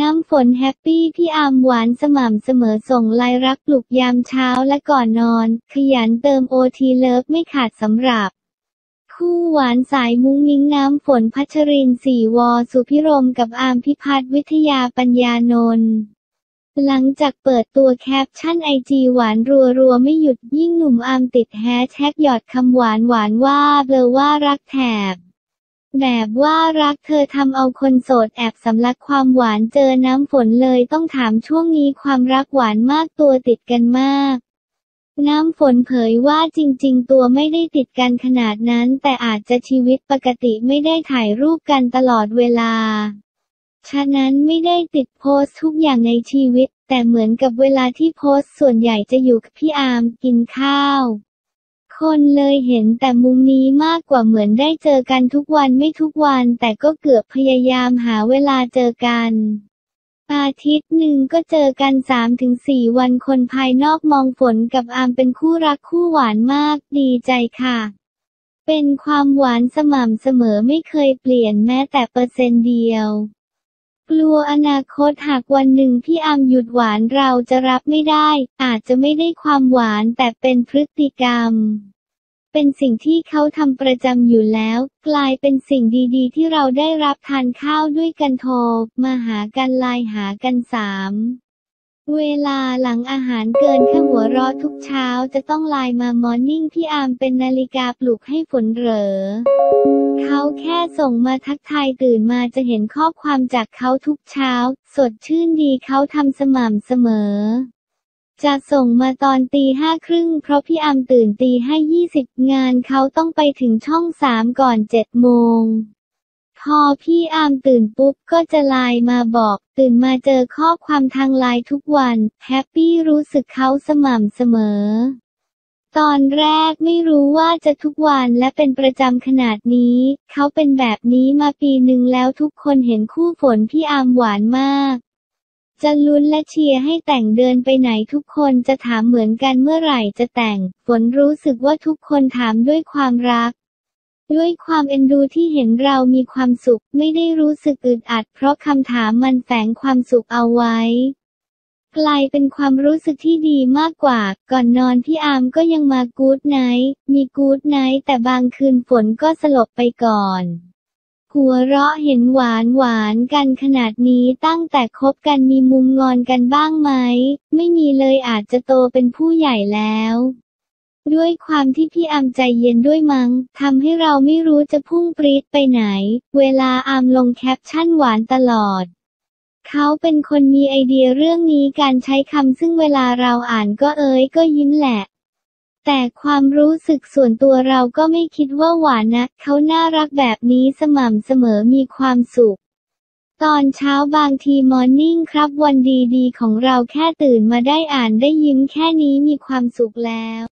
น้ำฝนแฮปปี้พี่อาร์มหวานสม่ำเสมอส่งลายรักปลุกยามเช้าและก่อนนอน ขยันเติมโอทีเลิฟไม่ขาดสำหรับ คู่หวานสายมุ้งมิ้งน้ำฝนพัชรินสีวอสุพิรมกับอาร์มพิพัฒน์วิทยาปัญญานนท์หลังจากเปิดตัวแคปชั่นไอจีหวานรัวๆ ไม่หยุดยิ่งหนุ่มอาร์มติดแฮชแท็กหยอดคำหวานหวานว่าเบลอว่ารักแถบ แบบว่ารักเธอทำเอาคนโสดแอบสำลักความหวานเจอน้ำฝนเลยต้องถามช่วงนี้ความรักหวานมากตัวติดกันมาก น้ำฝนเผยว่าจริงๆ ตัวไม่ได้ติดกันขนาดนั้น แต่อาจจะชีวิตปกติไม่ได้ถ่ายรูปกันตลอดเวลา ฉะนั้นไม่ได้ติดโพสทุกอย่างในชีวิต แต่เหมือนกับเวลาที่โพสส่วนใหญ่จะอยู่กับพี่อาร์มกินข้าว คนเลยเห็นแต่มุมนี้มากกว่าเหมือนได้เจอกันทุกวันไม่ทุกวันแต่ก็เกือบพยายามหาเวลาเจอกันอาทิตย์หนึ่งก็เจอกัน3-4วันคนภายนอกมองฝนกับอามเป็นคู่รักคู่หวานมากดีใจค่ะ เป็นความหวานสม่ำเสมอไม่เคยเปลี่ยนแม้แต่เปอร์เซ็นต์เดียว กลัวอนาคตหากวันหนึ่งพี่อามหยุดหวานเราจะรับไม่ได้ อาจจะไม่ได้ความหวานแต่เป็นพฤติกรรม เป็นสิ่งที่เขาทำประจำอยู่แล้ว กลายเป็นสิ่งดีๆ ที่เราได้รับทานข้าวด้วยกันโทรมาหากันไลน์หากันสามเวลาหลังอาหารเกินแค่หัวเราะทุกเช้าจะต้องไลน์มามอร์นิ่งพี่อามเป็นนาฬิกาปลุกให้ฝนเหรอ เขาแค่ส่งมาทักทายตื่นมาจะเห็นข้อความจากเขาทุกเช้า สดชื่นดีเขาทำสม่ำเสมอ จะส่งมาตอนตีห้าครึ่งเพราะพี่อามตื่นตีห้ายี่สิบงานเขาต้องไปถึงช่องสามก่อนเจ็ดโมง พอพี่อามตื่นปุ๊บก็จะไลน์มาบอก ตื่นมาเจอข้อความทางไลน์ทุกวัน แฮปปี้รู้สึกเขาสม่ำเสมอ ตอนแรกไม่รู้ว่าจะทุกวันและเป็นประจำขนาดนี้ เขาเป็นแบบนี้มาปีหนึ่งแล้วทุกคนเห็นคู่ฝนพี่อามหวานมาก จะลุ้นและเชียร์ให้แต่งเดินไปไหนทุกคนจะถามเหมือนกันเมื่อไหร่จะแต่ง ฝนรู้สึกว่าทุกคนถามด้วยความรัก ด้วยความเอ็นดูที่เห็นเรามีความสุขไม่ได้รู้สึกอึดอัด เพราะคำถามมันแฝงความสุขเอาไว้ กลายเป็นความรู้สึกที่ดีมากกว่า ก่อนนอนพี่อามก็ยังมากู๊ดไนท์มีกู๊ดไนท์แต่บางคืนฝนก็สลบไปก่อน หัวเราะเห็นหวานหวานกันขนาดนี้ตั้งแต่คบกันมีมุมงอนกันบ้างไหม ไม่มีเลยอาจจะโตเป็นผู้ใหญ่แล้ว ด้วยความที่พี่อามใจเย็นด้วยมัง้งทำให้เราไม่รู้จะพุ่งปรี๊ดไปไหน เวลาอามลงแคปชั่นหวานตลอดเขาเป็นคนมีไอเดียเรื่องนี้การใช้คำซึ่งเวลาเราอ่านก็เอ้ยก็ยิ้มแหละ แต่ความรู้สึกส่วนตัวเราก็ไม่คิดว่าหวานนะ เขาน่ารักแบบนี้สม่ำเสมอมีความสุข ตอนเช้าบางทีมอร์นิ่งครับวันดีๆ ของเราแค่ตื่นมาได้อ่านได้ยิ้มแค่นี้มีความสุขแล้ว